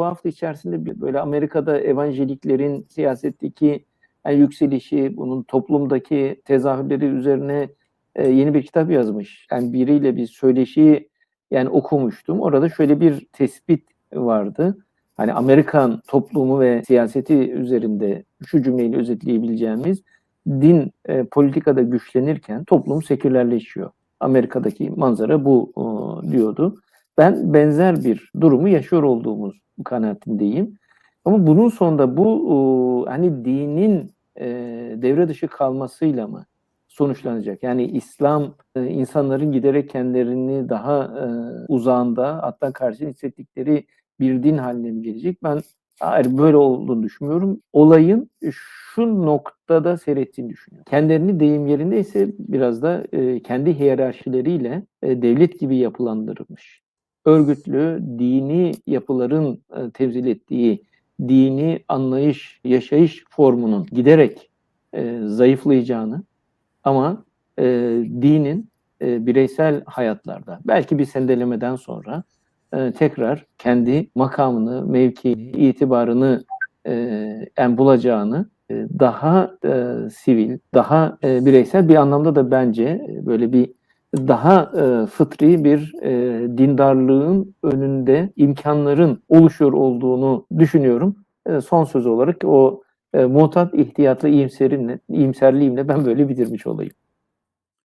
Bu hafta içerisinde böyle Amerika'da evangeliklerin siyasetteki yani yükselişi, bunun toplumdaki tezahürleri üzerine e, yeni bir kitap yazmış. Yani biriyle bir söyleşiyi yani okumuştum. Orada şöyle bir tespit vardı. Hani Amerikan toplumu ve siyaseti üzerinde şu cümleyle özetleyebileceğimiz din e, politikada güçlenirken toplum sekülerleşiyor. Amerika'daki manzara bu e, diyordu. Ben benzer bir durumu yaşıyor olduğumuz kanaatindeyim. Ama bunun sonunda bu e, hani dinin e, devre dışı kalmasıyla mı sonuçlanacak? Yani İslam e, insanların giderek kendilerini daha e, uzağında hatta karşı hissettikleri bir din haline mi gelecek? Ben hayır böyle olduğunu düşünmüyorum. Olayın şu noktada seyrettiğini düşünüyorum. Kendilerini deyim yerinde ise biraz da kendi hiyerarşileriyle devlet gibi yapılandırılmış. Örgütlü, dini yapıların e, temsil ettiği dini anlayış, yaşayış formunun giderek e, zayıflayacağını ama e, dinin e, bireysel hayatlarda belki bir sendelemeden sonra e, tekrar kendi makamını, mevkiini, itibarını e, en bulacağını e, daha e, sivil, daha e, bireysel bir anlamda da bence e, böyle bir daha e, fıtri bir e, dindarlığın önünde imkanların oluşuyor olduğunu düşünüyorum. E, son söz olarak o e, mutat ihtiyatlı iyimserimle, iyimserliğimle ben böyle bitirmiş olayım.